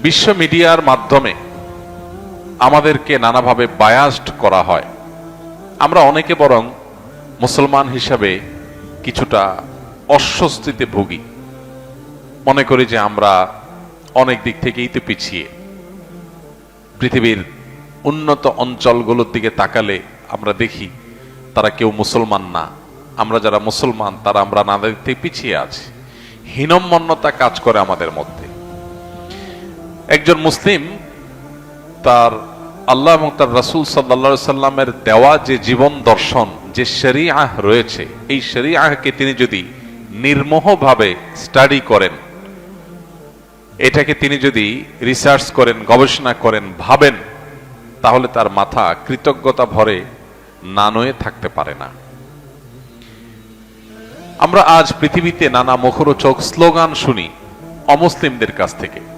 বিশ্ব মিডিয়ার মাধ্যমে আমাদেরকে নানাভাবে বায়াসড করা হয়। আমরা অনেকে বরং মুসলমান হিসাবে কিছুটা অস্বস্তিতে ভুগি। মনে করি যে আমরা অনেক দিক থেকেই তো পিছিয়ে। পৃথিবীর উন্নত অঞ্চলগুলোর দিকে তাকালে আমরা দেখি তারা কেউ মুসলমান না। আমরা যারা মুসলমান, তারা আমরা নানা দিক থেকে পিছিয়ে আছি। হীনম্মন্যতা কাজ করে আমাদের মধ্যে। একজন মুসলিম, তার আল্লাহ এবং তার রাসুল সাল্লা সাল্লামের দেওয়া যে জীবন দর্শন, যে শরিয়াহ রয়েছে, এই শরিয়াহকে তিনি যদি নির্মোহভাবে স্টাডি করেন, এটাকে তিনি যদি রিসার্চ করেন, গবেষণা করেন, ভাবেন, তাহলে তার মাথা কৃতজ্ঞতা ভরে না নয়ে থাকতে পারে না। আমরা আজ পৃথিবীতে নানা মুখরোচক স্লোগান শুনি অমুসলিমদের কাছ থেকে।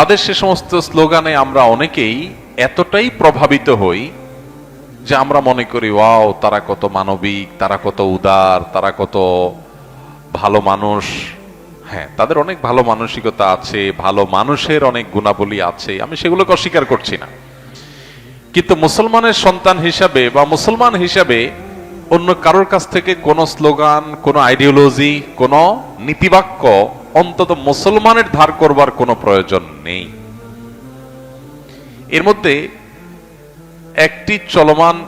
তাদের সে সমস্ত স্লোগানে আমরা অনেকেই এতটাই প্রভাবিত হই যে আমরা মনে করি, ওয়াও, তারা কত মানবিক, তারা কত উদার, তারা কত ভালো মানুষ। হ্যাঁ তাদের অনেক ভালো মানসিকতা আছে, ভালো মানুষের অনেক গুণাবলী আছে, আমি সেগুলোকে অস্বীকার করছি না। কিন্তু মুসলমানের সন্তান হিসাবে বা মুসলমান হিসাবে অন্য কারোর কাছ থেকে কোনো স্লোগান, কোনো আইডিওলজি কোনো নীতিবাক্য অন্তত মুসলমানের ধার করবার কোনো প্রয়োজন নেই। এর মধ্যে একটি চলমান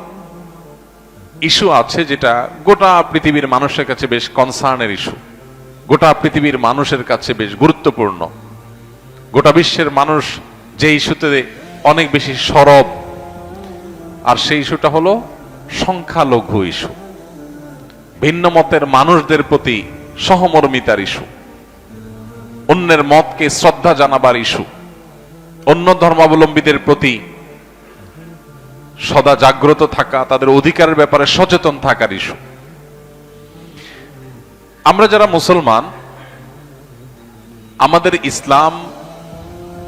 ইস্যু আছে যেটা গোটা পৃথিবীর মানুষের কাছে বেশ কনসার্নের ইস্যু। গোটা পৃথিবীর মানুষের কাছে বেশ গুরুত্বপূর্ণ। গোটা বিশ্বের মানুষ যে ইস্যুতে অনেক বেশি সরব, আর সেই ইস্যুটা হলো সংখ্যালঘু ইস্যু। ভিন্ন মতের মানুষদের প্রতি সহমর্মিতার ইস্যু। অন্যের মতকে শ্রদ্ধা জানাবার ইস্যু। অন্য ধর্মাবলম্বীদের প্রতি সদা জাগ্রত থাকা, তাদের অধিকারের ব্যাপারে সচেতন থাকার ইস্যু। আমরা যারা মুসলমান, আমাদের ইসলাম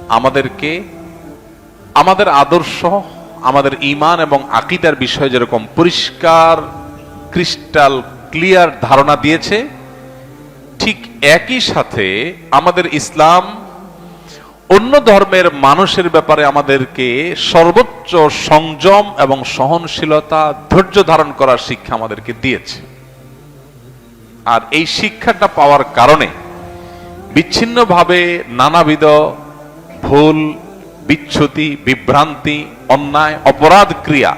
আমাদেরকে, আমাদের আদর্শ, আমাদের ইমান এবং আকিদার বিষয়ে যেরকম পরিষ্কার, ক্রিস্টাল, ক্লিয়ার ধারণা দিয়েছে ঠিক একই সাথে আমাদের ইসলাম অন্য ধর্মের মানুষের ব্যাপারে আমাদেরকে সর্বোচ্চ সংযম এবং সহনশীলতা, ধৈর্য ধারণ করার শিক্ষা আমাদেরকে দিয়েছে। আর এই শিক্ষাটা পাওয়ার কারণে বিচ্ছিন্নভাবে নানাবিধ ভুল, বিচ্ছুতি, বিভ্রান্তি, অন্যায়, অপরাধ ক্রিয়া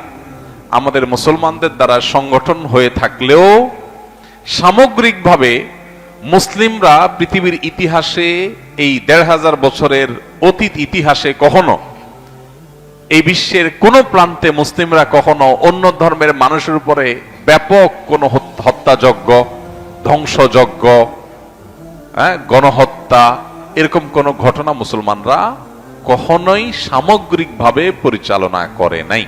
আমাদের মুসলমানদের দ্বারা সংগঠন হয়ে থাকলেও সামগ্রিকভাবে মুসলিমরা পৃথিবীর ইতিহাসে এই দেড় হাজার বছরের অতীত ইতিহাসে কখনো এই বিশ্বের কোন প্রান্তে মুসলিমরা কখনো অন্য ধর্মের মানুষের উপরে ব্যাপক কোনো হত্যাযজ্ঞ ধ্বংসযজ্ঞ হ্যাঁ, গণহত্যা এরকম কোন ঘটনা মুসলমানরা কখনোই সামগ্রিকভাবে পরিচালনা করে নাই।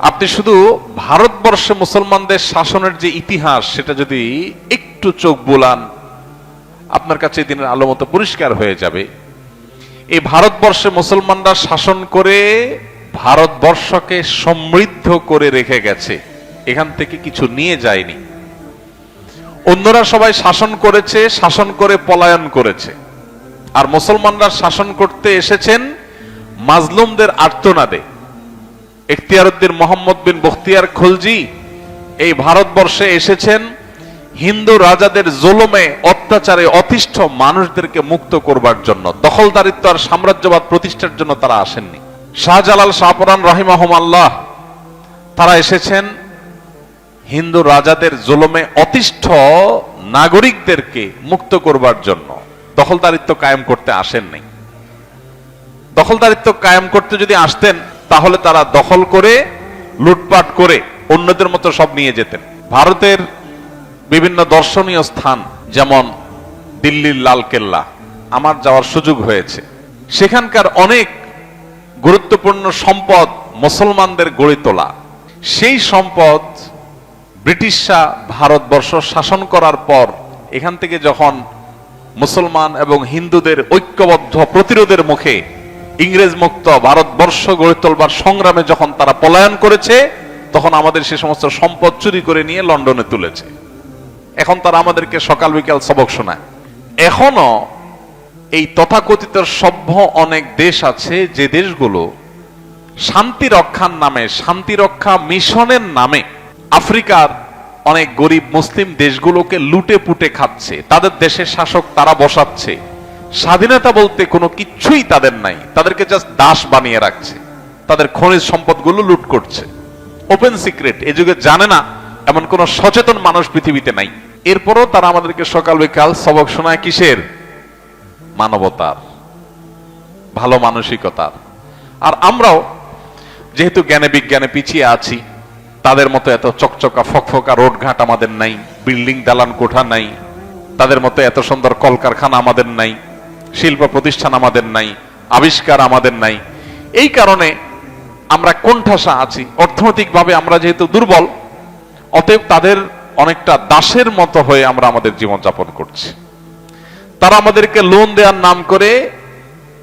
আপনি শুধু ভারতবর্ষে মুসলমানদের শাসনের যে ইতিহাস সেটা যদি একটু চোখ বুলান আপনার কাছে দিনের আলো মতো পরিষ্কার হয়ে যাবে। এই ভারতবর্ষে মুসলমানরা শাসন করে ভারতবর্ষকে সমৃদ্ধ করে রেখে গেছে। এখান থেকে কিছু নিয়ে যায়নি। অন্যরা সবাই শাসন করেছে, শাসন করে পলায়ন করেছে। আর মুসলমানরা শাসন করতে এসেছেন মাজলুমদের আর্তনাদে। এখতিয়ারউদ্দিন মোহাম্মদ বিন বখতিয়ার খলজি এই ভারতবর্ষে এসেছেন হিন্দু রাজাদের জুলুমে, অত্যাচারে অতিষ্ঠ মানুষদেরকে মুক্ত করবার জন্য, দখলদারিত্ব আর সাম্রাজ্যবাদ প্রতিষ্ঠার জন্য তারা আসেননি। শাহজালাল শাহপরান রহিমাহম আল্লাহ তারা এসেছেন হিন্দু রাজাদের জুলুমে অতিষ্ঠ নাগরিকদেরকে মুক্ত করবার জন্য। দখলদারিত্ব কায়েম করতে আসেননি। দখলদারিত্ব কায়েম করতে যদি আসতেন, তাহলে তারা দখল করে, লুটপাট করে অন্যদের মতো সব নিয়ে যেতেন। ভারতের বিভিন্ন দর্শনীয় স্থান, যেমন দিল্লির লাল কেল্লা আমার যাওয়ার সুযোগ হয়েছে। সেখানকার অনেক গুরুত্বপূর্ণ সম্পদ মুসলমানদের গড়ে তোলা। সেই সম্পদ ব্রিটিশরা ভারতবর্ষ শাসন করার পর, এখান থেকে যখন মুসলমান এবং হিন্দুদের ঐক্যবদ্ধ প্রতিরোধের মুখে ইংরেজ মুক্ত ভারতবর্ষ গড়ে তোলবার সংগ্রামে যখন তারা পলায়ন করেছে, তখন আমাদের সে সমস্ত সম্পদ চুরি করে নিয়ে লন্ডনে তুলেছে। এখন তারা আমাদেরকে সকাল বিকাল সবক শোনায়। এখনও এই তথাকথিত সভ্য অনেক দেশ আছে যে দেশগুলো শান্তি রক্ষার নামে, শান্তি রক্ষা মিশনের নামে আফ্রিকার অনেক গরিব মুসলিম দেশগুলোকে লুটে পুটে খাচ্ছে। তাদের দেশের শাসক তারা বসাচ্ছে। স্বাধীনতা বলতে কোনো কিছুই তাদের নাই। তাদেরকে জাস্ট দাস বানিয়ে রাখছে। তাদের খনিজ সম্পদগুলো লুট করছে। ওপেন সিক্রেট এ যুগে জানে না এমন কোন সচেতন মানুষ পৃথিবীতে নাই। এরপরও তারা আমাদেরকে সকাল বিকাল সবক শোনায় কিসের? মানবতার। ভালো মানসিকতার। আর আমরাও যেহেতু জ্ঞানে বিজ্ঞানে পিছিয়ে আছি, তাদের মতো এত চকচকা ফকফকা রোড ঘাট আমাদের নাই, বিল্ডিং দালান কোঠা নাই, তাদের মতো এত সুন্দর কলকারখানা আমাদের নাই, শিল্প প্রতিষ্ঠান আমাদের নাই, আবিষ্কার আমাদের নাই। এই কারণে আমরা কোণঠাসা আছি। অর্থনৈতিকভাবে আমরা যেহেতু দুর্বল অতএব তাদের অনেকটা দাসের মতো হয়ে আমরা আমাদের জীবনযাপন করছি। তারা আমাদেরকে লোন দেওয়ার নাম করে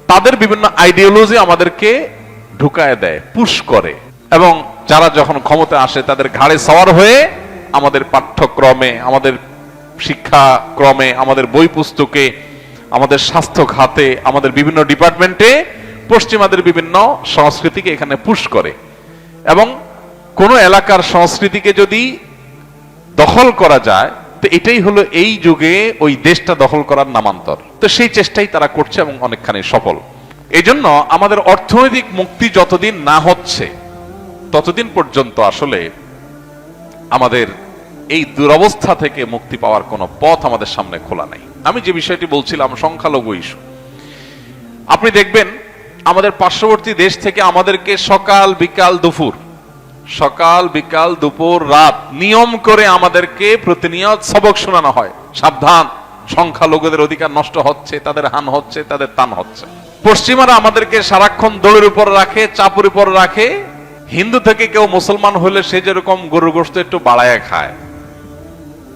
তাদের বিভিন্ন আইডিওলজি আমাদেরকে ঢুকায় দেয় পুশ করে। এবং যারা যখন ক্ষমতা আসে তাদের ঘাড়ে সওয়ার হয়ে আমাদের পাঠ্যক্রমে, আমাদের শিক্ষাক্রমে, আমাদের বই পুস্তকে, আমাদের স্বাস্থ্য খাতে আমাদের বিভিন্ন ডিপার্টমেন্টে পশ্চিমাদের বিভিন্ন সংস্কৃতিকে এখানে পুশ করে। এবং কোন এলাকার সংস্কৃতিকে যদি দখল করা যায়, তো এটাই হলো এই যুগে ওই দেশটা দখল করার নামান্তর। তো সেই চেষ্টাই তারা করছে এবং অনেকখানি সফল। এই জন্য আমাদের অর্থনৈতিক মুক্তি যতদিন না হচ্ছে, ততদিন পর্যন্ত আসলে আমাদের এই দুরবস্থা থেকে মুক্তি পাওয়ার কোনো পথ আমাদের সামনে খোলা নাই। আমি যে বিষয়টি বলছিলাম, সংখ্যালঘু ইস্যু। আপনি দেখবেন, আমাদের পার্শ্ববর্তী দেশ থেকে আমাদেরকে সকাল, বিকাল, দুপুর সকাল, বিকাল, দুপুর, রাত নিয়ম করে আমাদেরকে প্রতিনিয়ত সবক শোনানো হয়। সাবধান, সংখ্যালঘুদের অধিকার নষ্ট হচ্ছে, তাদের হান হচ্ছে, তাদের তান হচ্ছে। পশ্চিমারা আমাদেরকে সারাক্ষণ দৌড়ের উপর রাখে, চাপুর উপর রাখে। হিন্দু থেকে কেউ মুসলমান হলে সে যেরকম গরু গোস্ত একটু বাড়ায় খায়।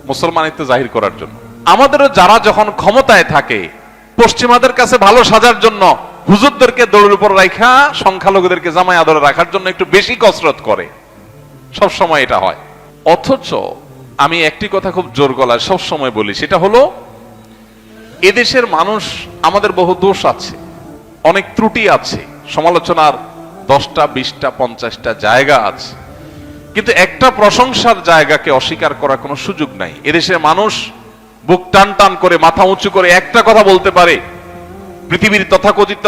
মুসলমানিত্ব জাহির করার জন্য। আমাদেরও যারা যখন ক্ষমতায় থাকে, পশ্চিমাদের কাছে ভালো সাজার জন্য হুজুরদেরকে দৌড়ের উপর রাখা সংখ্যালঘুদেরকে জামাই আদরে রাখার জন্য একটু বেশি কসরত করে। সব সময় এটা হয়। অথচ আমি একটি কথা খুব জোর গলায় সব সময় বলি, সেটা হলো, এদেশের মানুষ, আমাদের বহু দোষ আছে, অনেক ত্রুটি আছে, সমালোচনার দশটা, বিশটা, পঞ্চাশটা জায়গা আছে। কিন্তু একটা প্রশংসার জায়গাকে অস্বীকার করার কোনো সুযোগ নাই। এদেশের মানুষ বুক টান টান করে, মাথা উঁচু করে একটা কথা বলতে পারে, পৃথিবীর তথাকথিত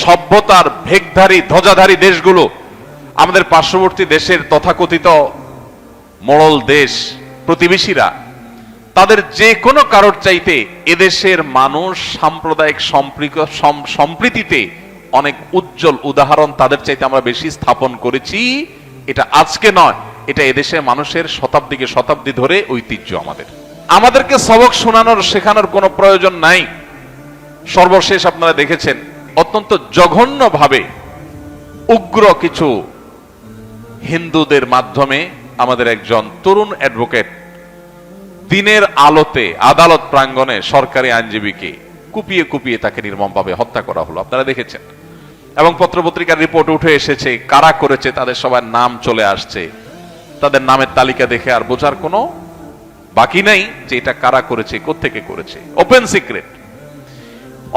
সভ্যতার ভেগধারী ধ্বজাধারী দেশগুলো আমাদের পার্শ্ববর্তী দেশের তথাকথিত মোড়ল দেশ, প্রতিবেশীরা, তাদের যে কোনো কারোর চাইতে এদেশের মানুষ সাম্প্রদায়িক সম্প্রীতিতে অনেক উজ্জ্বল উদাহরণ তাদের চাইতে আমরা বেশি স্থাপন করেছি। এটা আজকে নয়, এটা এদেশের মানুষের শতাব্দীকে শতাব্দী ধরে ঐতিহ্য আমাদের। আমাদেরকে সবক শোনানোর, শেখানোর কোনো প্রয়োজন নাই। সর্বশেষ আপনারা দেখেছেন, অত্যন্ত জঘন্যভাবে উগ্র কিছু হিন্দুদের মাধ্যমে আমাদের একজন তরুণ অ্যাডভোকেট দিনের আলোতে, আদালত প্রাঙ্গণে সরকারি আইনজীবীকে কুপিয়ে কুপিয়ে তাকে নির্মমভাবে হত্যা করা হলো। আপনারা দেখেছেন। এবং পত্রপত্রিকার রিপোর্ট উঠে এসেছে, কারা করেছে, তাদের সবার নাম চলে আসছে। তাদের নামের তালিকা দেখে আর বোঝার কোনো বাকি নাই যে এটা কারা করেছে, কোত্থেকে করেছে। ওপেন সিক্রেট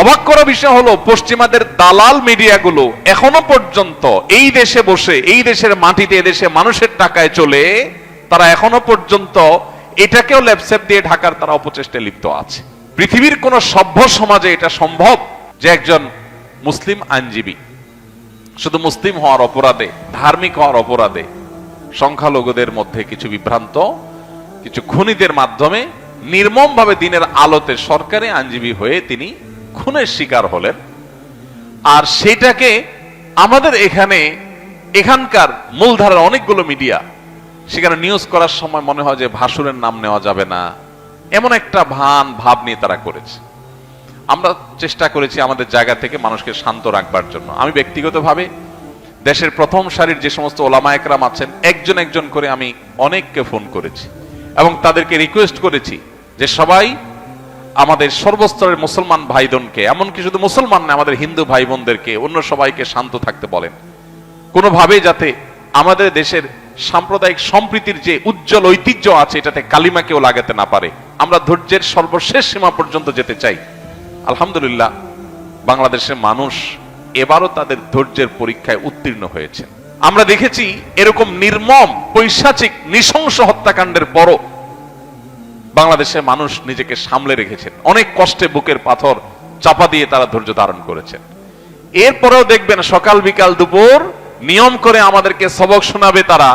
অবাক করা বিষয় হলো, পশ্চিমাদের দালাল মিডিয়াগুলো এখনও পর্যন্ত এই দেশে বসে, এই দেশের মাটিতে এদেশে মানুষের টাকায় চলে, তারা এখনও পর্যন্ত এটাকেও ল্যাপসেপ দিয়ে ঢাকার তারা অপচেষ্টায় লিপ্ত আছে। পৃথিবীর কোন সভ্য সমাজে এটা সম্ভব যে একজন মুসলিম আইনজীবী, শুধু মুসলিম হওয়ার অপরাধে, ধার্মিক হওয়ার অপরাধে সংখ্যালঘুদের মধ্যে কিছু বিভ্রান্ত, কিছু খুনিদের মাধ্যমে নির্মমভাবে দিনের আলোতে সরকারি আইনজীবী হয়ে তিনি খুনের শিকার হলেন। আর সেটাকে আমাদের এখানে এখানকার মূলধারার অনেকগুলো মিডিয়া সেখানে নিউজ করার সময় মনে হয় যে ভাসুরের নাম নেওয়া যাবে না। এমন একটা ভান ভাব নিয়ে তারা করেছে। আমরা চেষ্টা করেছি আমাদের জায়গা থেকে মানুষকে শান্ত রাখবার জন্য। আমি ব্যক্তিগতভাবে দেশের প্রথম সারির যে সমস্ত ওলামা একরাম আছেন, একজন একজন করে আমি অনেককে ফোন করেছি এবং তাদেরকে রিকোয়েস্ট করেছি যে সবাই আমাদের সর্বস্তরের মুসলমান ভাইদনকে, এমনকি শুধু মুসলমান না, আমাদের হিন্দু ভাই বোনদেরকে অন্য সবাইকে শান্ত থাকতে বলেন। কোনোভাবে যাতে আমাদের দেশের সাম্প্রদায়িক সম্প্রীতির যে উজ্জ্বল ঐতিহ্য আছে, এটাতে কালিমা কেউ লাগাতে না পারে। আমরা ধৈর্যের সর্বশেষ সীমা পর্যন্ত যেতে চাই। আলহামদুলিল্লাহ বাংলাদেশের মানুষ এবারও তাদের ধৈর্যের পরীক্ষায় উত্তীর্ণ হয়েছে। আমরা দেখেছি এরকম নির্মম, পৈশাচিক, নৃশংস হত্যাকাণ্ডের পরও বাংলাদেশের মানুষ নিজেকে সামলে রেখেছেন। অনেক কষ্টে বুকের পাথর চাপা দিয়ে তারা ধৈর্য ধারণ করেছেন। এরপরেও দেখবেন সকাল বিকাল দুপুর নিয়ম করে আমাদেরকে সবক শোনাবে তারা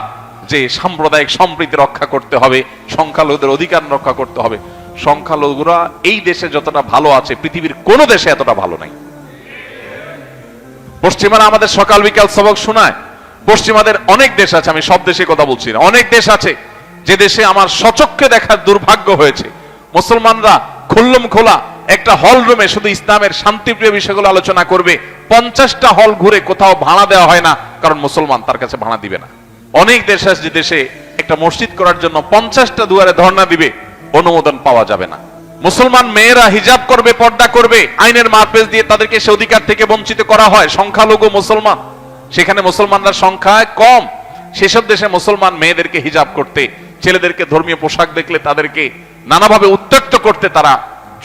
যে সাম্প্রদায়িক সম্প্রীতি রক্ষা করতে হবে, সংখ্যালঘুদের অধিকার রক্ষা করতে হবে। সংখ্যালঘুরা এই দেশে যতটা ভালো আছে, পৃথিবীর কোনো দেশে এতটা ভালো নাই। পশ্চিমারা আমাদের সকাল বিকাল সবক শোনায়। পশ্চিমাদের অনেক দেশ আছে, আমি সব দেশে কথা বলছি না। অনেক দেশ আছে যে দেশে আমার সচক্ষে দেখার দুর্ভাগ্য হয়েছে। মুসলমানরা খুল্লম খোলা, একটা হল রুমে শুধু ইসলামের শান্তিপ্রিয় বিষয়গুলো আলোচনা করবে। পঞ্চাশটা হল ঘুরে কোথাও ভাড়া দেওয়া হয় না, কারণ মুসলমান তার কাছে ভাড়া দিবে না। অনেক দেশ আছে যে দেশে একটা মসজিদ করার জন্য পঞ্চাশটা দুয়ারে ধর্ণা দিবে, অনুমোদন পাওয়া যাবে না। মুসলমান মেয়েরা হিজাব করবে, পর্দা করবে, আইনের মারপেজ দিয়ে তাদেরকে সে অধিকার থেকে বঞ্চিত করা হয়। সংখ্যালঘু মুসলমান, সেখানে মুসলমানরা সংখ্যায় কম। সেসব দেশে মুসলমান মেয়েদেরকে হিজাব করতে ছেলেদেরকে ধর্মীয় পোশাক দেখলে তাদেরকে নানাভাবে উত্ত্যক্ত করতে তারা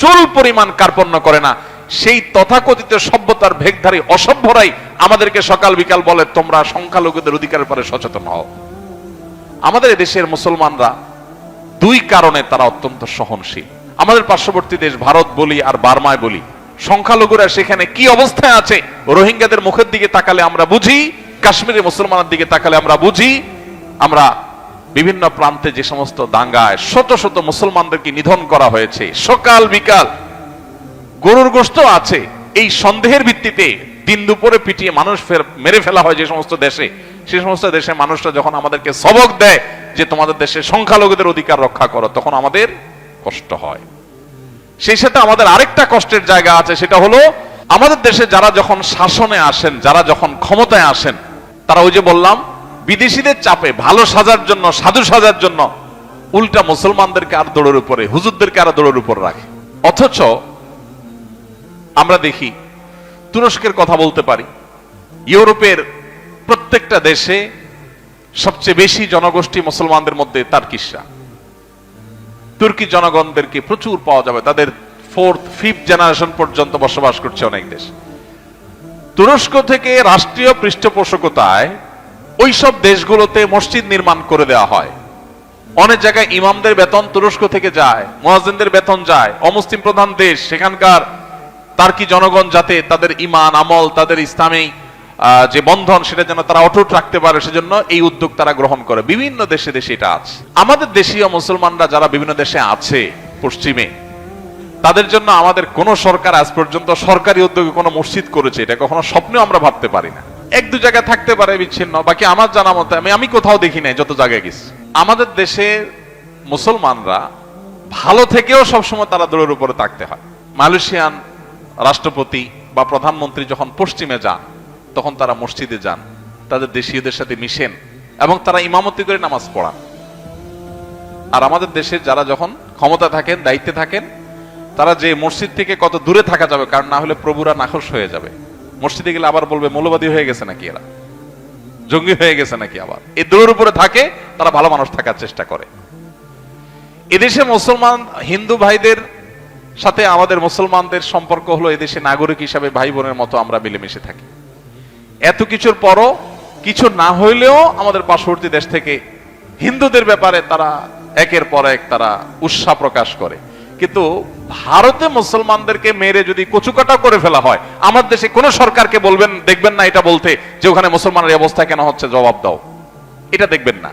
চুল পরিমাণ কার্পণ্য করে না। সেই তথাকথিত সভ্যতার ভেগধারী অসভ্যরাই আমাদেরকে সকাল বিকাল বলে, তোমরা সংখ্যালঘুদের অধিকারের পরে সচেতন হও। আমাদের দেশের মুসলমানরা দুই কারণে তারা অত্যন্ত সহনশীল। আমাদের পার্শ্ববর্তী দেশ ভারত বলি আর বার্মায় বলি। সংখ্যালঘুরা সেখানে কি অবস্থায় আছে, রোহিঙ্গাদের মুখের দিকে তাকালে আমরা বুঝি, কাশ্মীরের মুসলমানের দিকে তাকালে আমরা বুঝি, আমরা বিভিন্ন প্রান্তে যে সমস্ত দাঙ্গায় শত শত মুসলমানদেরকে নিধন করা হয়েছে। সকাল, বিকাল গরুর গোস্ত আছে। এই সন্দেহের ভিত্তিতে দিন দুপুরে পিটিয়ে মানুষ মেরে ফেলা হয় যে সমস্ত দেশে। সে সমস্ত দেশে মানুষরা যখন আমাদেরকে সবক দেয় যে তোমাদের দেশে সংখ্যালঘুদের অধিকার রক্ষা করো, তখন আমাদের কষ্ট হয়। সেই সাথে আমাদের আরেকটা কষ্টের জায়গা আছে, সেটা হলো আমাদের দেশে যারা যখন শাসনে আসেন, যারা যখন ক্ষমতায় আসেন, তারা ওই যে বললাম বিদেশিদের চাপে ভালো সাজার জন্য, সাধু সাজার জন্য উল্টা মুসলমানদেরকে আর দৌড়ের উপরে, হুজুরদেরকে আর দৌড়ের উপর রাখে। অথচ আমরা দেখি, তুরস্কের কথা বলতে পারি, ইউরোপের প্রত্যেকটা দেশে সবচেয়ে বেশি জনগোষ্ঠী মুসলমানদের মধ্যে তার্কিসরা তুর্কি জনগণদেরকে প্রচুর পাওয়া যাবে, তাদের ফোর্থ, ফিফথ জেনারেশন পর্যন্ত বসবাস করছে অনেক দেশ। তুরস্ক থেকে রাষ্ট্রীয় পৃষ্ঠপোষকতায় ওইসব দেশগুলোতে মসজিদ নির্মাণ করে দেওয়া হয়। অনেক জায়গায় ইমামদের বেতন তুরস্ক থেকে যায় মহাজিনদের বেতন যায়, অমুসলিম প্রধান দেশ, সেখানকার তার্কি জনগণ যাতে তাদের ইমান আমল, তাদের ইসলামী যে বন্ধন, সেটা যেন তারা অটুট রাখতে পারে, সেজন্য এই উদ্যোগ তারা গ্রহণ করে। বিভিন্ন দেশে দেশে এটা আছে। আমাদের দেশীয় মুসলমানরা যারা বিভিন্ন দেশে আছে, পশ্চিমে, তাদের জন্য আমাদের কোন সরকার আজ পর্যন্ত সরকারি উদ্যোগে কোনো মসজিদ করেছে, এটা কখনো স্বপ্নেও আমরা ভাবতে পারি না। এক দু জায়গায় থাকতে পারে বিচ্ছিন্ন, বাকি আমার জানা মতে, আমি আমি কোথাও দেখি নাই যত জায়গায় গেছি। আমাদের দেশে মুসলমানরা ভালো থেকেও সবসময় তারা দূরের উপরে থাকতে হয়। মালয়েশিয়ান রাষ্ট্রপতি বা প্রধানমন্ত্রী যখন পশ্চিমে যান, তখন তারা মসজিদে যান, তাদের দেশীয়দের সাথে মিশেন এবং তারা ইমামতি করে নামাজ পড়ান। আর আমাদের দেশে যারা যখন ক্ষমতা থাকেন, দায়িত্বে থাকেন, তারা যে মসজিদ থেকে কত দূরে থাকা যাবে, কারণ না হলে প্রভুরা নাখোশ হয়ে যাবে। মসজিদে গেলে আবার বলবে, মৌলবাদী হয়ে গেছে নাকি এরা? জঙ্গি হয়ে গেছে নাকি আবার? এই দূরের উপরে থাকে, তারা ভালো মানুষ থাকার চেষ্টা করে। এদেশে মুসলমান হিন্দু ভাইদের সাথে আমাদের মুসলমানদের সম্পর্ক হলো এদেশে নাগরিক হিসাবে ভাই বোনের মতো আমরা মিলেমিশে থাকি। এত কিছুর পরও কিছু না হইলেও আমাদের পার্শ্ববর্তী দেশ থেকে হিন্দুদের ব্যাপারে তারা একের পর এক তারা উৎসাহ প্রকাশ করে। কিন্তু ভারতে মুসলমানদেরকে মেরে যদি কচুকাটা করে ফেলা হয়, আমার দেশে কোন সরকারকে বলবেন, দেখবেন না এটা বলতে, যে ওখানে মুসলমানের অবস্থা কেন হচ্ছে, জবাব দাও। এটা দেখবেন না।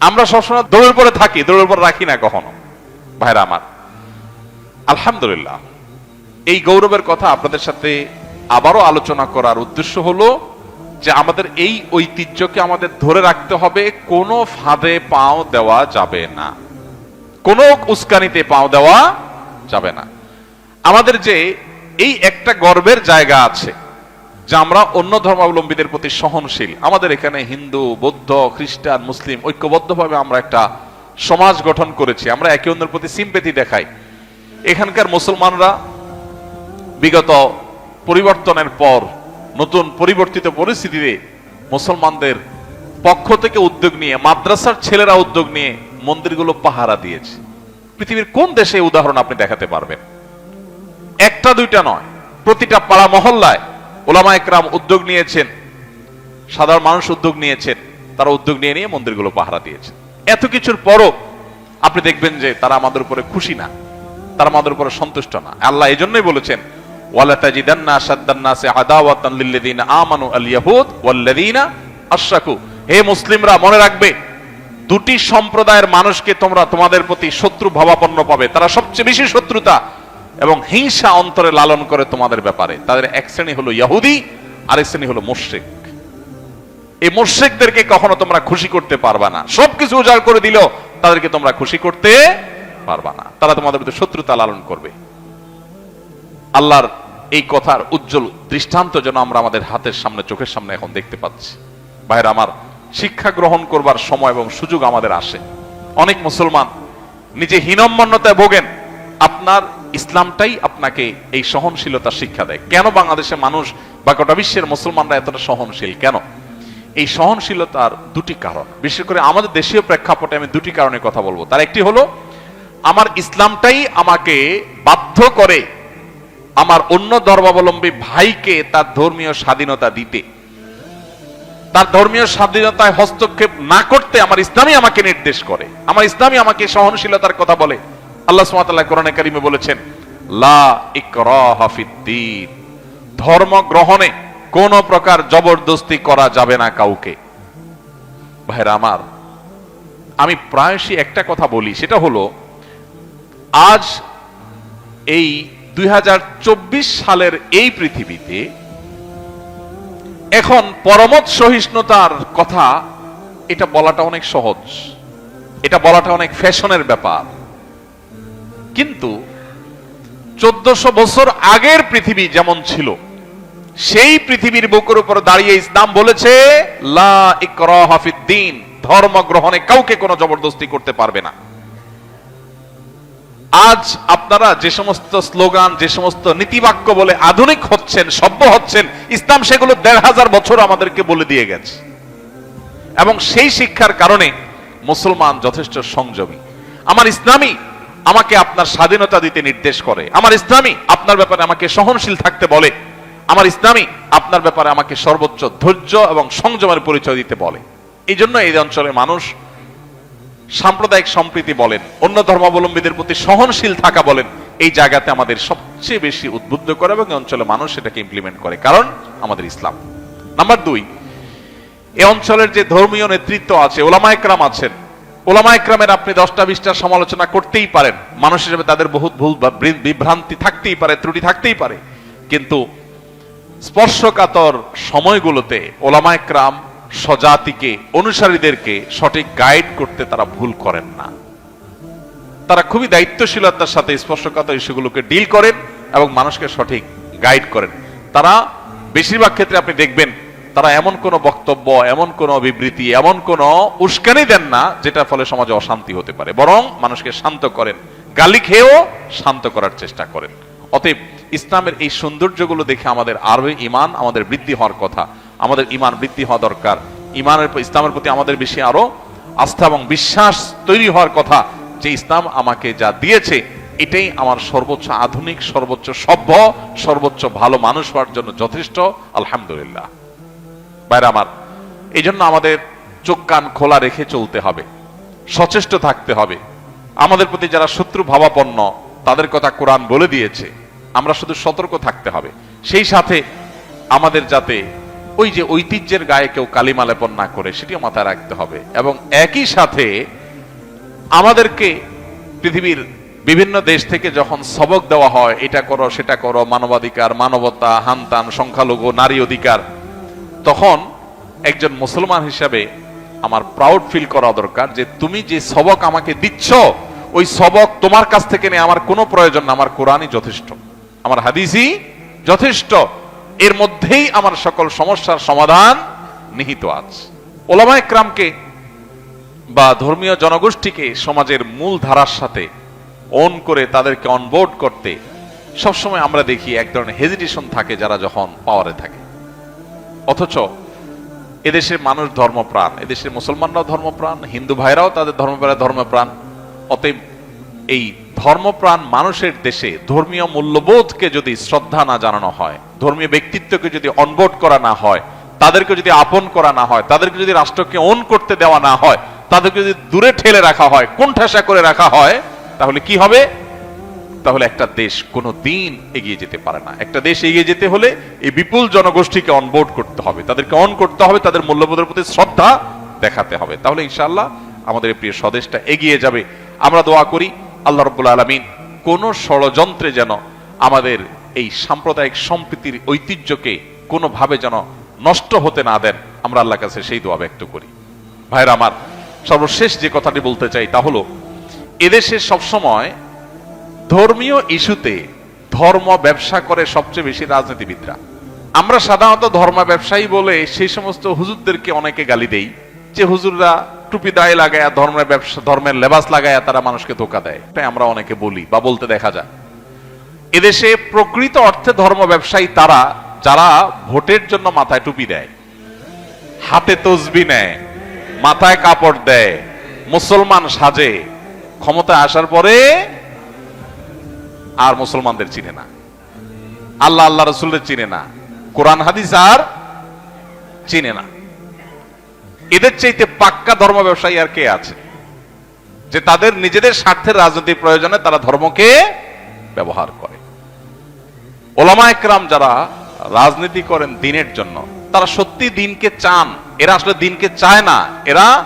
আমরা সবসময় দৌড়ের উপরে থাকি দৌড়ের উপর রাখি না কখনো। ভাইরা আমার, আলহামদুলিল্লাহ, এই গৌরবের কথা আপনাদের সাথে আবারও আলোচনা করার উদ্দেশ্য হলো যে আমাদের এই ঐতিহ্যকে আমাদের ধরে রাখতে হবে, কোনো ফাঁদে পাও দেওয়া যাবে না। কোনো উস্কানিতে পাও দেওয়া যাবে না। আমাদের যে এই একটা গর্বের জায়গা আছে, যে আমরা অন্য ধর্মাবলম্বীদের প্রতি সহনশীল। আমাদের এখানে হিন্দু, বৌদ্ধ, খ্রিস্টান, মুসলিম ঐক্যবদ্ধভাবে আমরা একটা সমাজ গঠন করেছি। আমরা একে অন্যের প্রতি সিম্পেথি দেখাই। এখানকার মুসলমানরা বিগত পরিবর্তনের পর, নতুন পরিবর্তিত পরিস্থিতিতে মুসলমানদের পক্ষ থেকে উদ্যোগ নিয়ে, মাদ্রাসার ছেলেরা উদ্যোগ নিয়ে মন্দিরগুলো পাহারা দিয়েছে। পৃথিবীর কোন দেশে উদাহরণ আপনি দেখাতে পারবেন? একটা দুইটা নয়, প্রতিটা পাড়া মহল্লায় ওলামা একরাম উদ্যোগ নিয়েছেন, সাধারণ মানুষ উদ্যোগ নিয়েছেন, তারা উদ্যোগ নিয়ে নিয়ে মন্দিরগুলো পাহারা দিয়েছেন। এত কিছুর পরও আপনি দেখবেন যে তারা আমাদের উপরে খুশি না, তারা আমাদের উপরে সন্তুষ্ট না। আল্লাহ এই জন্যই বলেছেন আমানু আল ইয়াহুদ ওয়াল্লাযিনা হে মুসলিমরা, মনে রাখবে দুটি সম্প্রদায়ের মানুষকে তোমরা তোমাদের প্রতি শত্রু ভাবাপন্ন পাবে। তারা সবচেয়ে বেশি শত্রুতা এবং হিংসা অন্তরে লালন করে তোমাদের ব্যাপারে। তাদের এক শ্রেণি হলো ইয়াহুদি আরেক শ্রেণি হলো মুশরিক। এই মোর্শেকদেরকে কখনো তোমরা খুশি করতে পারবা না। সবকিছু উজাড় করে দিলেও তাদেরকে তোমরা খুশি করতে পারবা না। তারা তোমাদের প্রতি শত্রুতা লালন করবে। আল্লাহর এই কথার উজ্জ্বল দৃষ্টান্ত যেন আমরা আমাদের হাতের সামনে, চোখের সামনে এখন দেখতে পাচ্ছি। ভাইয়ের আমার শিক্ষা গ্রহণ করবার সময় এবং সুযোগ আমাদের আসে। অনেক মুসলমান নিজে হীনম্মন্যতায় ভোগেন। আপনার ইসলামটাই আপনাকে এই সহনশীলতা শিক্ষা দেয়। কেন বাংলাদেশের মানুষ বা গোটা বিশ্বের মুসলমানরা এতটা সহনশীল? কেন? এই সহনশীলতার দুটি কারণ। বিশেষ করে আমাদের দেশীয় প্রেক্ষাপটে আমি দুটি কারণে কথা বলব। তার একটি হলো, আমার ইসলামটাই আমাকে বাধ্য করে আমার অন্য ধর্মাবলম্বী ভাইকে তার ধর্মীয় স্বাধীনতা দিতে। তার ধর্মীয় স্বাধীনতায় হস্তক্ষেপ না করতে আমার ইসলামই আমাকে নির্দেশ করে। আমার ইসলামই আমাকে সহনশীলতার কথা বলে। আল্লাহ সুবহানাহু কোরআনে কারিমে বলেছেন, লা ইকরাহা ফিদ্দীন ধর্ম গ্রহণে কোন প্রকার জবরদস্তি করা যাবে না কাউকে। ভাইরা আমার, আমি প্রায়শই একটা কথা বলি, সেটা হলো, আজ এই দুই হাজার চব্বিশ সালের এই পৃথিবীতে এখন পরমত সহিষ্ণুতার কথা, এটা বলাটা অনেক সহজ। এটা বলাটা অনেক ফ্যাশনের ব্যাপার। কিন্তু চোদ্দশো বছর আগের পৃথিবী যেমন ছিল, সেই পৃথিবীর বুকের উপর দাঁড়িয়ে ইসলাম বলেছে, লা ধর্ম গ্রহণে কাউকে কোনো জবরদস্তি করতে পারবে না। আজ আপনারা যে সমস্ত স্লোগান, যে সমস্ত নীতিবাক্য বলে আধুনিক হচ্ছেন, সভ্য হচ্ছেন, ইসলাম সেগুলো দেড় হাজার বছর আমাদেরকে বলে দিয়ে গেছে। এবং সেই শিক্ষার কারণে মুসলমান যথেষ্ট সংযমী। আমার ইসলামী আমাকে আপনার স্বাধীনতা দিতে নির্দেশ করে। আমার ইসলামী আপনার ব্যাপারে আমাকে সহনশীল থাকতে বলে। আমার ইসলামী আপনার ব্যাপারে আমাকে সর্বোচ্চ ধৈর্য এবং সংযমের পরিচয় দিতে বলে। এই জন্য এই অঞ্চলের মানুষ সাম্প্রদায়িক সম্প্রীতি বলেন, অন্য ধর্মাবলম্বীদের প্রতি সহনশীল থাকা বলেন, এই জায়গাতে আমাদের সবচেয়ে বেশি উদ্বুদ্ধ করে এবং অঞ্চলে মানুষ সেটাকে ইমপ্লিমেন্ট করে। কারণ আমাদের ইসলাম। নাম্বার দুই, এ অঞ্চলের যে ধর্মীয় নেতৃত্ব আছে, ওলামা একরাম আছেন। ওলামা একরামের আপনি দশটা, বিশটা সমালোচনা করতেই পারেন। মানুষ হিসেবে তাদের বহুত ভুল বিভ্রান্তি থাকতেই পারে, ত্রুটি থাকতেই পারে। কিন্তু স্পর্শকাতর সময়গুলোতে ওলামা একরাম স্বজাতিকে, অনুসারীদেরকে সঠিক গাইড করতে তারা ভুল করেন না। তারা খুবই দায়িত্বশীলতার সাথে স্পর্শকাতর ইস্যুগুলোকে ডিল করেন এবং মানুষকে সঠিক গাইড করেন। তারা বেশিরভাগ ক্ষেত্রে আপনি দেখবেন, তারা এমন কোন বক্তব্য, এমন কোন বিবৃতি, এমন কোন উস্কানি দেন না যেটা ফলে সমাজে অশান্তি হতে পারে। বরং মানুষকে শান্ত করেন, গালি খেয়েও শান্ত করার চেষ্টা করেন। অতএব ইসলামের এই সৌন্দর্যগুলো দেখে আমাদের আরও ইমান আমাদের বৃদ্ধি হওয়ার কথা। আমাদের ইমান বৃদ্ধি হওয়া দরকার। ইমানের ইসলামের প্রতি আমাদের বেশি আরও আস্থা এবং বিশ্বাস তৈরি হওয়ার কথা যে ইসলাম আমাকে যা দিয়েছে, এটাই আমার সর্বোচ্চ আধুনিক, সর্বোচ্চ সভ্য, সর্বোচ্চ ভালো মানুষ হওয়ার জন্য যথেষ্ট। আলহামদুলিল্লাহ। বাইরে আমার এই জন্য আমাদের চোখ কান খোলা রেখে চলতে হবে। সচেষ্ট থাকতে হবে। আমাদের প্রতি যারা শত্রু ভাবাপন্ন, তাদের কথা কোরআন বলে দিয়েছে। আমরা শুধু সতর্ক থাকতে হবে। সেই সাথে আমাদের যাতে ওই যে ঐতিহ্যের গায়ে কেউ কালিমা লেপন না করে, সেটিও মাথায় রাখতে হবে। এবং একই সাথে আমাদেরকে পৃথিবীর বিভিন্ন দেশ থেকে যখন সবক দেওয়া হয়, এটা করো, সেটা করো, মানবাধিকার, মানবতা হানতান সংখ্যালঘু, নারী অধিকার, তখন একজন মুসলমান হিসাবে আমার প্রাউড ফিল করা দরকার যে তুমি যে সবক আমাকে দিচ্ছ, ওই সবক তোমার কাছ থেকে নিয়ে আমার কোনো প্রয়োজন না, আমার কোরআনই যথেষ্ট। আমার হাদিসই যথেষ্ট। এর মধ্যেই আমার সকল সমস্যার সমাধান নিহিত আছে ওলামা একরামকে বা ধর্মীয় জনগোষ্ঠীকে সমাজের মূল ধারার সাথে অন করে তাদেরকে অনবোর্ড করতে সবসময় আমরা দেখি এক ধরনের হেজিটেশন থাকে যারা যখন পাওয়ারে থাকে। অথচ এদেশের মানুষ ধর্মপ্রাণ, এদেশের মুসলমানরাও ধর্মপ্রাণ, হিন্দু ভাইরাও তাদের ধর্মপ্রাণ ধর্মপ্রাণ। অতএব এই ধর্মপ্রাণ মানুষের দেশে ধর্মীয় মূল্যবোধকে যদি শ্রদ্ধা না জানানো হয় ধর্মীয় ব্যক্তিত্বকে যদি অনবোর্ড করা না হয়, তাদেরকে যদি আপন করা না হয়, তাদেরকে যদি রাষ্ট্রকে অন করতে দেওয়া না হয়, তাদেরকে যদি দূরে ঠেলে রাখা হয়, কোণঠাসা করে রাখা হয়, তাহলে কি হবে? তাহলে একটা দেশ কোনো দিন এগিয়ে যেতে পারে না। একটা দেশ এগিয়ে যেতে হলে এই বিপুল জনগোষ্ঠীকে অনবোর্ড করতে হবে। তাদেরকে অন করতে হবে, তাদের মূল্যবোধের প্রতি শ্রদ্ধা দেখাতে হবে। তাহলে ইনশাআল্লাহ আমাদের প্রিয় স্বদেশটা এগিয়ে যাবে। আমরা দোয়া করি, আল্লাহ রব্বুল আলমিন কোন ষড়যন্ত্রে যেন আমাদের এই সাম্প্রদায়িক সম্প্রীতির ঐতিহ্যকে কোনোভাবে যেন নষ্ট হতে না দেন, আমরা আল্লাহর কাছে সেই দোয়া ব্যক্ত করি। ভাইরা আমার, সর্বশেষ যে কথাটি বলতে চাই তা হলো, এদেশে সবসময় ধর্মীয় ইস্যুতে ধর্ম ব্যবসা করে সবচেয়ে বেশি রাজনীতিবিদরা। আমরা সাধারণত ধর্ম ব্যবসায়ী বলে সেই সমস্ত হুজুরদেরকে অনেকে গালি দেই, যে হুজুররা টুপি দায় লাগায় ধর্মের ব্যবসা, ধর্মের লেবাস লাগায় তারা মানুষকে ধোকা দেয়। এটাই আমরা অনেকে বলি বা বলতে দেখা যায় এদেশে প্রকৃত অর্থে ধর্ম ব্যবসায়ী তারা, যারা ভোটের জন্য মাথায় টুপি দেয়, হাতে তসবি নেয়, মাথায় কাপড় দেয়, মুসলমান সাজে, ক্ষমতায় আসার পরে আর মুসলমানদের চিনে না। আল্লাহ আল্লাহ রসুলের চিনে না। কোরআন, হাদিস আর চিনে না। এদের চাইতে পাক্কা ধর্ম ব্যবসায়ী আর কে আছে? যে তাদের নিজেদের স্বার্থের রাজনৈতিক প্রয়োজনে তারা ধর্মকে ব্যবহার করে। ওলামা একরাম যারা রাজনীতি করেন দিনের জন্য, তারা সত্যি দিনকে চান। এরা আসলে দিনকে চায় না। এরা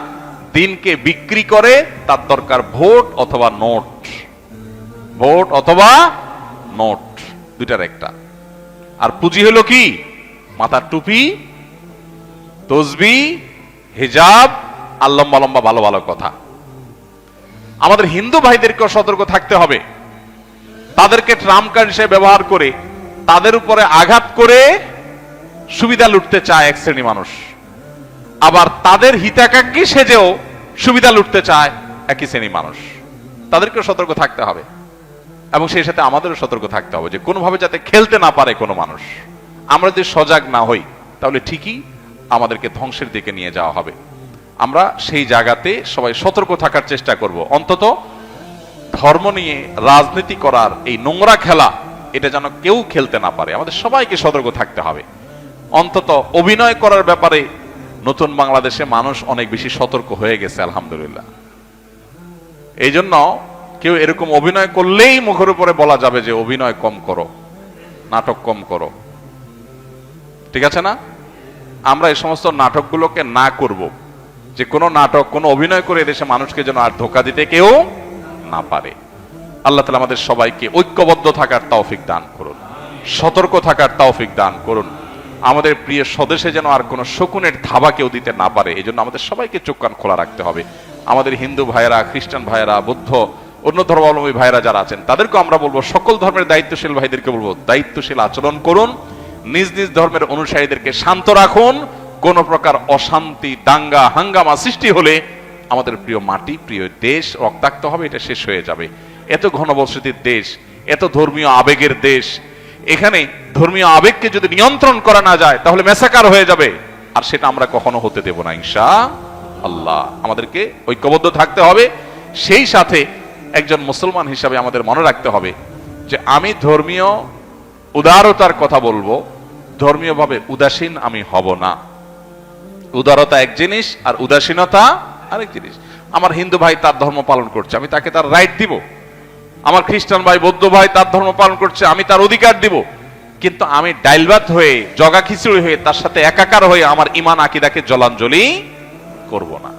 দিনকে বিক্রি করে তার দরকার ভোট অথবা নোট। ভোট অথবা নোট, দুইটার একটা। আর পুঁজি হলো কি? মাথার টুপি, তসবি, হিজাব আর লম্বা লম্বা ভালো ভালো কথা। আমাদের হিন্দু ভাইদেরকেও সতর্ক থাকতে হবে। তাদেরকে ট্রাম্প কার্ড হিসেবে ব্যবহার করে তাদের উপরে আঘাত করে সুবিধা লুটতে চায় এক শ্রেণি মানুষ। আবার তাদের হিতাকাঙ্ক্ষী সেজেও সুবিধা লুটতে চায় একই শ্রেণি মানুষ। তাদেরকে সতর্ক থাকতে হবে এবং সেই সাথে আমাদেরও সতর্ক থাকতে হবে যে কোনোভাবে যাতে খেলতে না পারে কোনো মানুষ। আমরা যদি সজাগ না হই, তাহলে ঠিকই আমাদেরকে ধ্বংসের দিকে নিয়ে যাওয়া হবে। আমরা সেই জায়গাতে সবাই সতর্ক থাকার চেষ্টা করব। অন্তত ধর্ম নিয়ে রাজনীতি করার এই নোংরা খেলা এটা যেন কেউ খেলতে না পারে। আমাদের সবাইকে সতর্ক থাকতে হবে। অন্তত অভিনয় করার ব্যাপারে নতুন বাংলাদেশে মানুষ অনেক বেশি সতর্ক হয়ে গেছে, আলহামদুলিল্লাহ। এই জন্য কেউ এরকম অভিনয় করলেই মুখের উপরে বলা যাবে যে অভিনয় কম করো, নাটক কম করো। ঠিক আছে না? আমরা এই সমস্ত নাটকগুলোকে না করব। যে কোনো নাটক, কোনো অভিনয় করে এদেশে মানুষকে যেন আর ধোকা দিতে কেউ না পারে। আল্লাহ তালা আমাদের সবাইকে ঐক্যবদ্ধ থাকার তৌফিক দান করুন। সতর্ক থাকার তৌফিক দান করুন। আমাদের প্রিয় স্বদেশে যেন আর কোনো শকুনের থাবা কেউ দিতে না পারে এই জন্য আমাদের সবাইকে চোখ কান খোলা রাখতে হবে। আমাদের হিন্দু ভাইয়েরা, খ্রিস্টান ভাইয়েরা, বৌদ্ধ, অন্য ধর্মাবলম্বী ভাইয়েরা যারা আছেন, তাদেরকেও আমরা বলব সকল ধর্মের দায়িত্বশীল ভাইদেরকে বলব, দায়িত্বশীল আচরণ করুন, নিজ নিজ ধর্মের অনুসারীদেরকে শান্ত রাখুন, কোন প্রকার অশান্তি, দাঙ্গা, হাঙ্গামা সৃষ্টি হলে আমাদের প্রিয় মাটি, প্রিয় দেশ রক্তাক্ত হবে, এটা শেষ হয়ে যাবে। এত ঘনবসতির দেশ, এত ধর্মীয় আবেগের দেশ। এখানে ধর্মীয় আবেগকে যদি নিয়ন্ত্রণ করা না যায়, তাহলে মেসাকার হয়ে যাবে। আর সেটা আমরা কখনো হতে দেব না ইনশা আল্লাহ আমাদেরকে ঐক্যবদ্ধ থাকতে হবে। সেই সাথে একজন মুসলমান হিসাবে আমাদের মনে রাখতে হবে যে আমি ধর্মীয় উদারতার কথা বলব, ধর্মীয়ভাবে উদাসীন আমি হব না। উদারতা এক জিনিস আর উদাসীনতা আরেক জিনিস। আমার হিন্দু ভাই তার ধর্ম পালন করছে, আমি তাকে তার রাইট দিব। আমার খ্রিস্টান ভাই, বৌদ্ধ ভাই তার ধর্ম পালন করছে, আমি তার অধিকার দিব। কিন্তু আমি ডাইলবাত হয়ে, জগা খিচুড়ি হয়ে, তার সাথে একাকার হয়ে আমার ইমান আকিদাকে জলাঞ্জলি করব না।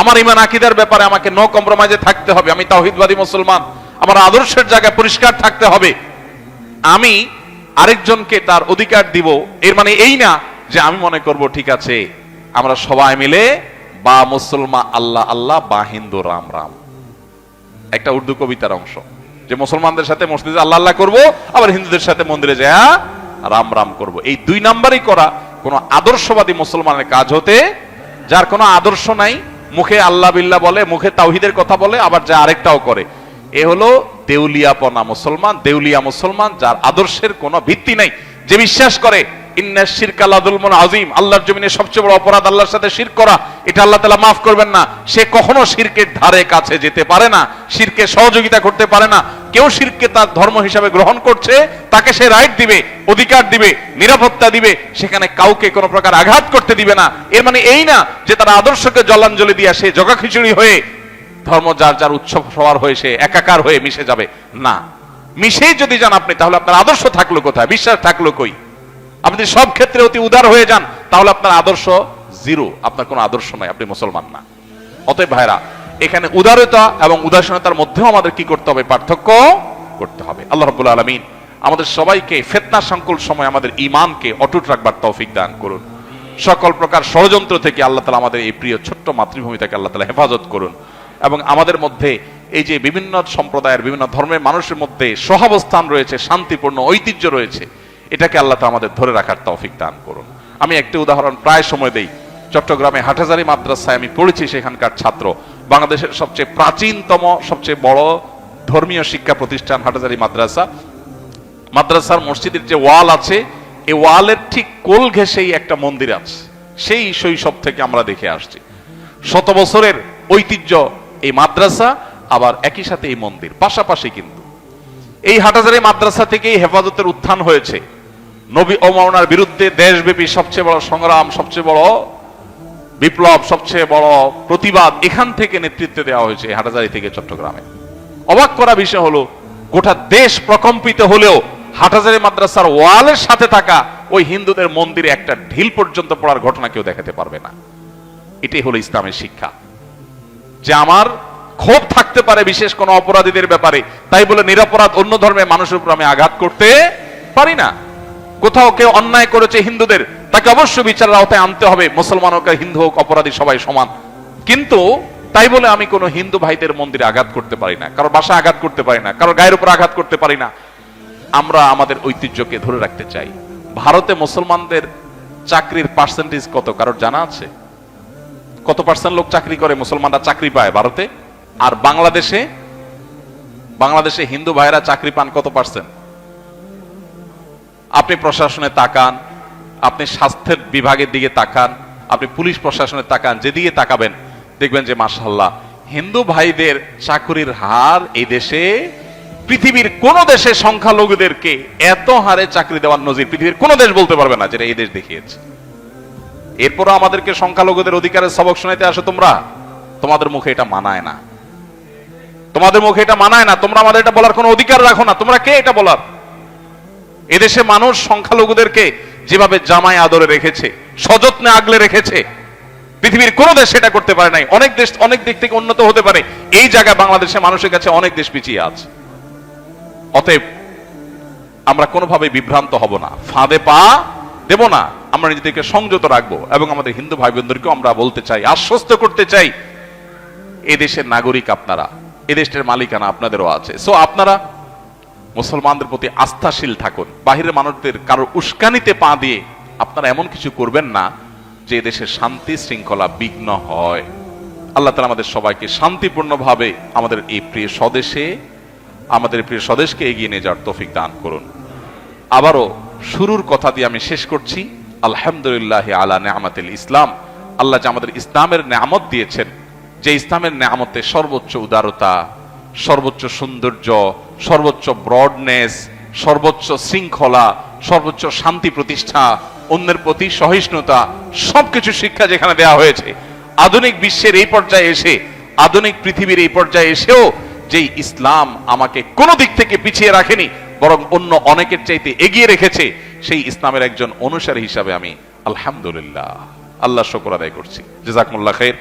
আমার ইমান আকিদার ব্যাপারে আমাকে নো কম্প্রোমাইজে থাকতে হবে। আমি তাওহিদবাদী মুসলমান। আমার আদর্শের জায়গায় পরিষ্কার থাকতে হবে। আমি আরেকজনকে তার অধিকার দিব। এর মানে এই না যে আমি মনে করব, ঠিক আছে, আমরা সবাই মিলে বা মুসলমান আল্লাহ আল্লাহ বা হিন্দু রাম রাম। একটা উর্দু কবিতার অংশ। যে মুসলমানদের সাথে মসজিদে আল্লাহ আল্লাহ করব, আবার হিন্দুদের সাথে মন্দিরে যা রাম রাম করব। এই দুই নাম্বারই করা কোনো আদর্শবাদী মুসলমানের কাজ হতে, যার কোনো আদর্শ নাই, মুখে আল্লাহ বিল্লাহ বলে, মুখে তাওহিদের কথা বলে, আবার যা আরেকটাও করে। এ হলো দেউলিয়াপনা মুসলমান, দেউলিয়া মুসলমান, যার আদর্শের কোনো ভিত্তি নাই। যে বিশ্বাস করে ইন্না শিরকালাদুল আজিম আল্লাহর জমিনে সবচেয়ে বড় অপরাধ আল্লাহর সাথে শির করা, এটা আল্লাহ তালা মাফ করবেন না। সে কখনো শিরকের ধারে কাছে যেতে পারে না, শিরকে সহযোগিতা করতে পারে না। কেউ শিরকে তার ধর্ম হিসাবে গ্রহণ করছে, তাকে সে রাইট দিবে, অধিকার দিবে, নিরাপত্তা দিবে, সেখানে কাউকে কোনো প্রকার আঘাত করতে দিবে না। এর মানে এই না যে তার আদর্শকে জলাঞ্জলি দিয়া সে জগা খিচুড়ি হয়ে ধর্ম যার যার উৎসব সবার হয়ে সে একাকার হয়ে মিশে যাবে। না। মিশেই যদি যান আপনি, তাহলে আপনার আদর্শ থাকল কোথায়? বিশ্বাস থাকল কই? আপনি সব ক্ষেত্রে অতি উদার হয়ে যান, তাহলে আপনার আদর্শ জিরো। আপনার কোনো আদর্শ নাই, আপনি মুসলমান না। অতএব ভাইরা, এখানে উদারতা এবং উদাসীনতার মধ্যেও আমাদের কি করতে হবে? পার্থক্য করতে হবে। আল্লাহ রাব্বুল আলামিন আমাদের সবাইকে ফেতনা সংকুল সময় আমাদের ঈমানকে অটুট রাখবার তৌফিক দান করুন। সকল প্রকার ষড়যন্ত্র থেকে আল্লাহ তালা আমাদের এই প্রিয় ছোট্ট মাতৃভূমি থেকে আল্লাহ তালা হেফাজত করুন এবং আমাদের মধ্যে এই যে বিভিন্ন সম্প্রদায়ের বিভিন্ন ধর্মের মানুষের মধ্যে সহাবস্থান রয়েছে, শান্তিপূর্ণ ঐতিহ্য রয়েছে এটাকে আল্লাহ তালা আমাদের ধরে রাখার তৌফিক দান করুন। আমি একটি উদাহরণ প্রায় সময় দেই। চট্টগ্রামে হাটাজারি মাদ্রাসায় আমি পড়েছি সেখানকার ছাত্র। বাংলাদেশের সবচেয়ে প্রাচীনতম, সবচেয়ে বড় ধর্মীয় শিক্ষা প্রতিষ্ঠান হাটাজারি মাদ্রাসা। মাদ্রাসার মসজিদের যে ওয়াল আছে এই ওয়ালের ঠিক কোল ঘেসেই একটা মন্দির আছে। সেই শৈশব থেকে আমরা দেখে আসছি। শত বছরের ঐতিহ্য এই মাদ্রাসা, আবার একই সাথে এই মন্দির। পাশাপাশি কিন্তু এই হাটাজারি মাদ্রাসা থেকেই হেফাজতের উত্থান হয়েছে। নবী ওমাওনার বিরুদ্ধে দেশব্যাপী সবচেয়ে বড় সংগ্রাম, সবচেয়ে বড় বিপ্লব, সবচেয়ে বড় প্রতিবাদ এখান থেকে নেতৃত্ব দেওয়া হয়েছে হাটাজারি থেকে চট্টগ্রামে। অবাক করা বিষয় হলো, গোটা দেশ প্রকম্পিত হলেও হাটাজারি মাদ্রাসার ওয়ালের সাথে থাকা ওই হিন্দুদের মন্দিরে একটা ঢিল পর্যন্ত পড়ার ঘটনা কেউ দেখাতে পারবে না। এটাই হলো ইসলামের শিক্ষা। যে আমার ক্ষোভ থাকতে পারে বিশেষ কোন অপরাধীদের ব্যাপারে। তাই বলে নিরাপরাধ অন্য ধর্মের মানুষের উপর আমি আঘাত করতে পারি না। কোথাও কেউ অন্যায় করেছে হিন্দুদের, তাকে অবশ্যই বিচারের আওতায় আনতে হবে। মুসলমান হোক হিন্দু হোক, অপরাধী সবাই সমান। কিন্তু তাই বলে আমি কোনো হিন্দু ভাইদের মন্দিরে আঘাত করতে পারি না কারও বাসা আঘাত করতে পারি না কারও গায়ের উপর আঘাত করতে পারি না। আমরা আমাদের ঐতিহ্যকে ধরে রাখতে চাই। ভারতে মুসলমানদের চাকরির পার্সেন্টেজ কত? কারোর জানা আছে? কত পার্সেন্ট লোক চাকরি করে? মুসলমানরা চাকরি পায় ভারতে? আর বাংলাদেশে বাংলাদেশে হিন্দু ভাইরা চাকরি পান কত পার্সেন্ট? আপনি প্রশাসনে তাকান, আপনি স্বাস্থ্যের বিভাগের দিকে তাকান, আপনি পুলিশ প্রশাসনে তাকান যেদিকে তাকাবেন, দেখবেন যে মাসাল্লাহ হিন্দু ভাইদের চাকরির হার এই দেশে, পৃথিবীর কোন দেশে সংখ্যালঘুদেরকে এত হারে চাকরি দেওয়ার নজির পৃথিবীর কোন দেশ বলতে পারবে না, যেটা এই দেশ দেখিয়েছে। এরপরও আমাদেরকে সংখ্যালঘুদের অধিকারের সবক শোনাইতে আসো তোমরা। তোমাদের মুখে এটা মানায় না। তোমাদের মুখে এটা মানায় না, তোমরা আমাদের এটা বলার কোনো অধিকার রাখো না। তোমরা কে এটা বলার? এদেশে মানুষ সংখ্যালঘুদেরকে যেভাবে জামায় আদরে রেখেছে, সযত্নে আগলে রেখেছে, পৃথিবীর কোন দেশ সেটা করতে পারে নাই। অনেক দেশ, অনেক দিক থেকে উন্নত হতে পারে। এই জায়গায় বাংলাদেশের মানুষের কাছে অনেক দেশ পিছিয়ে আছে। অতএব আমরা কোনোভাবে বিভ্রান্ত হব না। ফাঁদে পা দেব না। আমরা নিজেদেরকে সংযত রাখব এবং আমাদের হিন্দু ভাই বোনদেরকেও আমরা বলতে চাই, আশ্বস্ত করতে চাই, এদেশের নাগরিক আপনারা। এদেশের মালিকানা আপনাদেরও আছে। সো আপনারা মুসলমানদের প্রতি আস্থাশীল থাকুন। বাহিরের মানুষদের কারোর উস্কানিতে পা দিয়ে আপনারা এমন কিছু করবেন না যে দেশের শান্তি শৃঙ্খলা বিঘ্ন হয়। আল্লাহ তালা আমাদের সবাইকে শান্তিপূর্ণভাবে আমাদের এই প্রিয় স্বদেশে, আমাদের প্রিয় স্বদেশকে এগিয়ে নিয়ে যাওয়ার তৌফিক দান করুন। আবারও শুরুর কথা দিয়ে আমি শেষ করছি। আলহামদুলিল্লাহ আলা নেয়ামতুল ইসলাম। আল্লাহ যে আমাদের ইসলামের নেয়ামত দিয়েছেন যে ইসলামের নেয়ামতে সর্বোচ্চ উদারতা, সর্বোচ্চ সৌন্দর্য, সর্বোচ্চ ব্রডনেস সর্বোচ্চ শৃঙ্খলা, সর্বোচ্চ শান্তি প্রতিষ্ঠা, অন্যের প্রতি সহিষ্ণুতা, সবকিছু শিক্ষা যেখানে দেওয়া হয়েছে। আধুনিক বিশ্বের এই পর্যায়ে এসে, আধুনিক পৃথিবীর এই পর্যায়ে এসেও যেই ইসলাম আমাকে কোনো দিক থেকে পিছিয়ে রাখেনি, বরং অন্য অনেকের চাইতে এগিয়ে রেখেছে, সেই ইসলামের একজন অনুসারী হিসাবে আমি আলহামদুলিল্লাহ। আল্লাহ শকর আদায় করছি। জেজাকমুল্লাহ খের